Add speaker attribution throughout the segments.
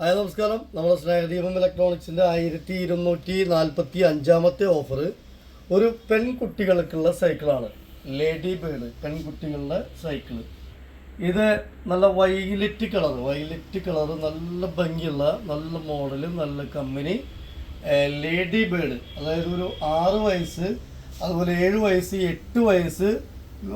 Speaker 1: Hi നമസ്കാരം. നമ്മുടെ സ്നേഹദീപം ഇലക്ട്രോണിക്സിന്റെ ആയിരത്തി ഇരുന്നൂറ്റി നാൽപ്പത്തി അഞ്ചാമത്തെ ഓഫർ ഒരു പെൺകുട്ടികൾക്കുള്ള സൈക്കിളാണ്. ലേഡി ബേഡ് പെൺകുട്ടികളുടെ സൈക്കിൾ. ഇത് നല്ല വൈലറ്റ് കളർ വൈലറ്റ് കളർ നല്ല ഭംഗിയുള്ള നല്ല മോഡൽ നല്ല കമ്പനി. ലേഡി ബേഡ് അതായത് ഒരു ആറ് വയസ്സ് അതുപോലെ ഏഴ് വയസ്സ് എട്ട് വയസ്സ്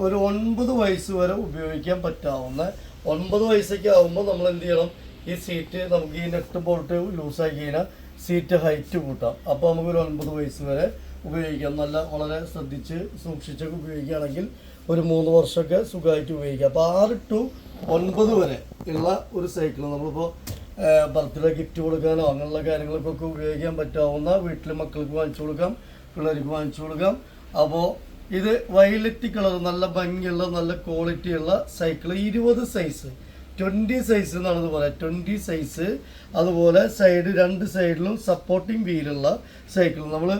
Speaker 1: ഒരു ഒൻപത് വയസ്സ് വരെ ഉപയോഗിക്കാൻ പറ്റാവുന്ന ഒൻപത് വയസ്സൊക്കെ ആകുമ്പോൾ നമ്മൾ എന്ത് ചെയ്യണം? ഈ സീറ്റ് നമുക്ക് ഈ നെറ്റ് ബോൾട്ട് ലൂസാക്കി കഴിഞ്ഞാൽ സീറ്റ് ഹൈറ്റ് കൂട്ടാം. അപ്പോൾ നമുക്ക് ഒരു ഒൻപത് വയസ്സ് വരെ ഉപയോഗിക്കാം. നല്ല വളരെ ശ്രദ്ധിച്ച് സൂക്ഷിച്ചൊക്കെ ഉപയോഗിക്കുകയാണെങ്കിൽ ഒരു മൂന്ന് വർഷമൊക്കെ സുഖമായിട്ട് ഉപയോഗിക്കാം. അപ്പോൾ ആറ് ടു ഒൻപത് വരെ ഉള്ള ഒരു സൈക്കിൾ നമ്മളിപ്പോൾ ബർത്ത്ഡേ ഗിഫ്റ്റ് കൊടുക്കാനോ അങ്ങനെയുള്ള കാര്യങ്ങൾക്കൊക്കെ ഉപയോഗിക്കാൻ പറ്റാവുന്ന വീട്ടിൽ മക്കൾക്ക് വാങ്ങിച്ചു കൊടുക്കാം പിള്ളേർക്ക് വാങ്ങിച്ചു കൊടുക്കാം. അപ്പോൾ ഇത് വയലറ്റ് കളർ നല്ല ഭംഗിയുള്ള നല്ല ക്വാളിറ്റിയുള്ള സൈക്കിൾ ഇരുപത് സൈസ് ട്വന്റി സൈസ് എന്നാണ് ഇത് പറയുക. ട്വന്റി സൈസ് അതുപോലെ സൈഡ് രണ്ട് സൈഡിലും സപ്പോർട്ടിംഗ് വീലുള്ള സൈക്കിൾ നമ്മൾ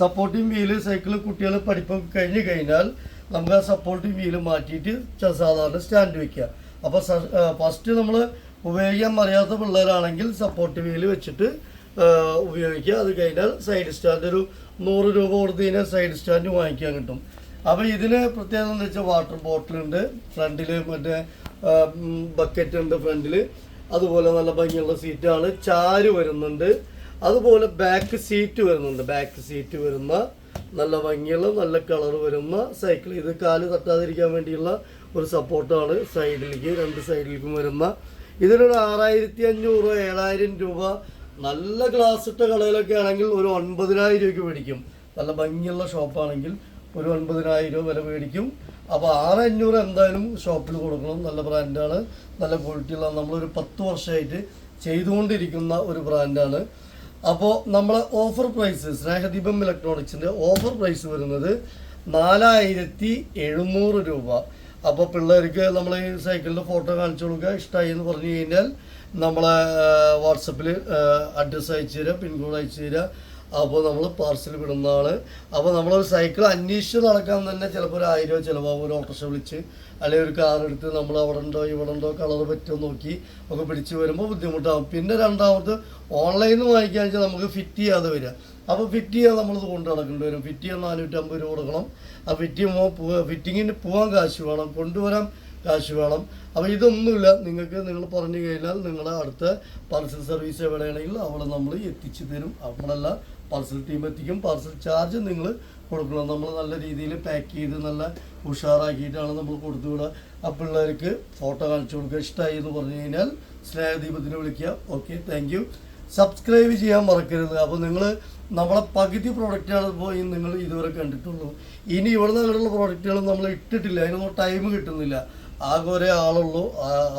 Speaker 1: സപ്പോർട്ടിംഗ് വീൽ സൈക്കിൾ കുട്ടികൾ പഠിപ്പൊക്കെ കഴിഞ്ഞ് കഴിഞ്ഞാൽ നമുക്ക് ആ സപ്പോർട്ടിംഗ് വീൽ മാറ്റിയിട്ട് സാധാരണ സ്റ്റാൻഡ് വയ്ക്കുക അപ്പോൾ ഫസ്റ്റ് നമ്മൾ ഉപയോഗിക്കാൻ അറിയാത്ത പിള്ളേരാണെങ്കിൽ സപ്പോർട്ട് വീൽ വെച്ചിട്ട് ഉപയോഗിക്കുക. അത് കഴിഞ്ഞാൽ സൈഡ് സ്റ്റാൻഡ് ഒരു നൂറ് രൂപ കൊടുത്ത് കഴിഞ്ഞാൽ സൈഡ് സ്റ്റാൻഡ് വാങ്ങിക്കാൻ കിട്ടും. അപ്പോൾ ഇതിന് പ്രത്യേകത എന്ന് വെച്ചാൽ വാട്ടർ ബോട്ടിലുണ്ട് ഫ്രണ്ടിൽ മറ്റേ ബക്കറ്റ് ഉണ്ട് ഫ്രണ്ടിൽ അതുപോലെ നല്ല ഭംഗിയുള്ള സീറ്റാണ് ചാര് വരുന്നുണ്ട്. അതുപോലെ ബാക്ക് സീറ്റ് വരുന്നുണ്ട്. ബാക്ക് സീറ്റ് വരുന്ന നല്ല ഭംഗിയുള്ള നല്ല കളർ വരുന്ന സൈക്കിൾ ഇത് കാൽ തട്ടാതിരിക്കാൻ വേണ്ടിയുള്ള ഒരു സപ്പോർട്ടാണ് സൈഡിലേക്ക് രണ്ട് സൈഡിലേക്കും വരുന്ന. ഇതിനൊരു ആറായിരത്തി അഞ്ഞൂറ് ഏഴായിരം രൂപ. നല്ല ഗ്ലാസ് ഇട്ട കടയിലൊക്കെ ആണെങ്കിൽ ഒരു ഒൻപതിനായിരം രൂപയ്ക്ക് മേടിക്കും. നല്ല ഭംഗിയുള്ള ഷോപ്പാണെങ്കിൽ ഒരു ഒൻപതിനായിരം രൂപ വില മേടിക്കും. അപ്പോൾ ആറ് അഞ്ഞൂറ് എന്തായാലും ഷോപ്പിൽ കൊടുക്കണം. നല്ല ബ്രാൻഡാണ്. നല്ല ക്വാളിറ്റിയുള്ള നമ്മളൊരു പത്ത് വർഷമായിട്ട് ചെയ്തുകൊണ്ടിരിക്കുന്ന ഒരു ബ്രാൻഡാണ്. അപ്പോൾ നമ്മളെ ഓഫർ പ്രൈസ് സ്നേഹദീപം ഇലക്ട്രോണിക്സിന്റെ ഓഫർ പ്രൈസ് വരുന്നത് നാലായിരത്തി എഴുന്നൂറ് രൂപ. അപ്പോൾ പിള്ളേർക്ക് നമ്മൾ ഈ സൈക്കിളിന്റെ ഫോട്ടോ കാണിച്ചു കൊടുക്കുക. ഇഷ്ടമായി എന്ന് പറഞ്ഞു കഴിഞ്ഞാൽ നമ്മളെ വാട്സപ്പിൽ അഡ്രസ്സ് അയച്ചു തരിക പിൻകോഡ് അയച്ചു തരിക അപ്പോൾ നമ്മൾ പാർസൽ വിടുന്നതാണ് അപ്പോൾ നമ്മളൊരു സൈക്കിൾ അന്വേഷിച്ച് നടക്കാൻ തന്നെ ചിലപ്പോൾ ഒരു ആയിരം രൂപ ചിലവാകും. ഒരു ഓട്ടോറിക്ഷ വിളിച്ച്. അല്ലെങ്കിൽ ഒരു കാർ എടുത്ത് നമ്മൾ അവിടെ ഉണ്ടോ ഇവിടെ ഉണ്ടോ കളർ പറ്റുമോ നോക്കി ഒക്കെ പിടിച്ച് വരുമ്പോൾ ബുദ്ധിമുട്ടാകും പിന്നെ രണ്ടാമത് ഓൺലൈനിൽ നിന്ന് വാങ്ങിക്കാന്ന് വെച്ചാൽ നമുക്ക് ഫിറ്റ് ചെയ്യാതെ വരിക. അപ്പോൾ ഫിറ്റ് ചെയ്യാൻ നമ്മളിത് കൊണ്ട് നടക്കേണ്ടി വരും. ഫിറ്റ് ചെയ്യാൻ നാനൂറ്റമ്പത് രൂപ കൊടുക്കണം. ആ ഫിറ്റ് ഫിറ്റിങ്ങിന് പോകാൻ കാശ് വേണം. കൊണ്ടുവരാൻ കാശ് വേണം. അപ്പോൾ ഇതൊന്നുമില്ല. നിങ്ങൾക്ക് നിങ്ങൾ പറഞ്ഞു കഴിഞ്ഞാൽ നിങ്ങളുടെ അടുത്ത പാർസൽ സർവീസ് എവിടെയാണെങ്കിലും അവിടെ നമ്മൾ എത്തിച്ചു തരും. നമ്മളല്ല പാർസൽ ടീം എത്തിക്കും. പാർസൽ ചാർജ് നിങ്ങൾ കൊടുക്കണം. നമ്മൾ നല്ല രീതിയിൽ പാക്ക് ചെയ്ത് നല്ല ഉഷാറാക്കിയിട്ടാണ് നമ്മൾ കൊടുത്തു വിടുക. ആ പിള്ളേർക്ക് ഫോട്ടോ കാണിച്ചു കൊടുക്കുക. ഇഷ്ടമായി എന്ന് പറഞ്ഞു കഴിഞ്ഞാൽ സ്നേഹദീപത്തിന് വിളിക്കുക. ഓക്കെ താങ്ക് സബ്സ്ക്രൈബ് ചെയ്യാൻ മറക്കരുത്. അപ്പോൾ നിങ്ങൾ നമ്മളെ പകുതി പ്രോഡക്റ്റാണ് ഈ നിങ്ങൾ ഇതുവരെ കണ്ടിട്ടുള്ളൂ. ഇനി ഇവിടെ നിന്നുള്ള പ്രോഡക്റ്റുകൾ നമ്മൾ ഇട്ടിട്ടില്ല. അതിനൊന്നും ടൈം കിട്ടുന്നില്ല. ആകെ ഒരേ ആളുള്ളൂ.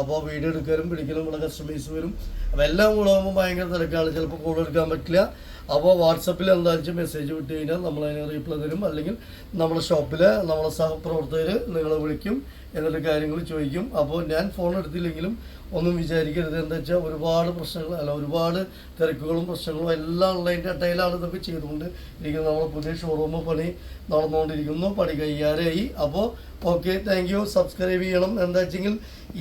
Speaker 1: അപ്പോൾ വീഡിയോ എടുക്കാനും പിടിക്കലും ഇവിടെ കസ്റ്റമേഴ്സ് വരും. അപ്പോൾ എല്ലാം കൂടെ ആകുമ്പോൾ ഭയങ്കര തിരക്കാണ്. ചിലപ്പോൾ കോൾ എടുക്കാൻ പറ്റില്ല. അപ്പോൾ വാട്സപ്പിൽ എന്താണെന്ന് മെസ്സേജ് വിട്ട് കഴിഞ്ഞാൽ നമ്മളതിന് റീപ്ലൈ തരും. അല്ലെങ്കിൽ നമ്മുടെ ഷോപ്പിലെ നമ്മളെ സഹപ്രവർത്തകർ നിങ്ങളെ വിളിക്കും. എന്നിട്ട് കാര്യങ്ങൾ ചോദിക്കും. അപ്പോൾ ഞാൻ ഫോൺ എടുത്തില്ലെങ്കിലും ഒന്നും വിചാരിക്കരുത്. എന്താ വെച്ചാൽ ഒരുപാട് പ്രശ്നങ്ങൾ അല്ല ഒരുപാട് തിരക്കുകളും പ്രശ്നങ്ങളും എല്ലാം ഉള്ളതിന്റെ ഇടയിലാണ് ഇതൊക്കെ ചെയ്തുകൊണ്ട് ഇരിക്കുന്നത്. നമ്മുടെ പുതിയ ഷോറൂം പണി നടന്നുകൊണ്ടിരിക്കുന്നു. പണി കയ്യാറായി അപ്പോൾ ഓക്കെ താങ്ക് യു സബ്സ്ക്രൈബ് ചെയ്യണം. എന്താ വെച്ചെങ്കിൽ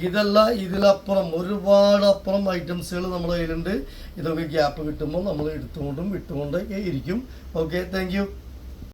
Speaker 1: ഇതല്ല ഇതിലപ്പുറം ഒരുപാട് അപ്പുറം ഐറ്റംസുകൾ നമ്മുടെ കയ്യിലുണ്ട്. ഇതൊക്കെ ഗ്യാപ്പ് കിട്ടുമ്പോൾ നമ്മൾ എടുത്തുകൊണ്ടും വിട്ടുകൊണ്ടൊക്കെ ഇരിക്കും. Okay thank